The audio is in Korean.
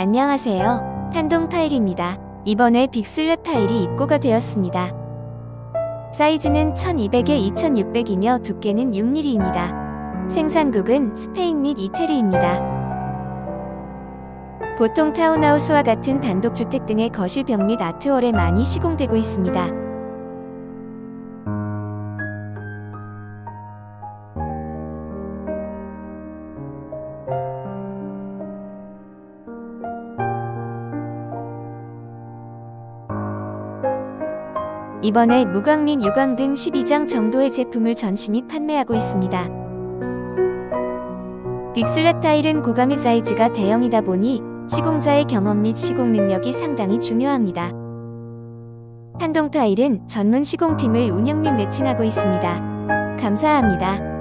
안녕하세요. 탄동 타일입니다. 이번에 빅슬랩 타일이 입고가 되었습니다. 사이즈는 1200에 2600이며 두께는 6mm입니다. 생산국은 스페인 및 이태리입니다. 보통 타운하우스와 같은 단독주택 등의 거실벽 및 아트월에 많이 시공되고 있습니다. 이번에 무광 및 유광 등 12장 정도의 제품을 전시 및 판매하고 있습니다. 빅슬랩 타일은 고가미 사이즈가 대형이다 보니 시공자의 경험 및 시공 능력이 상당히 중요합니다. 한동 타일은 전문 시공팀을 운영 및 매칭하고 있습니다. 감사합니다.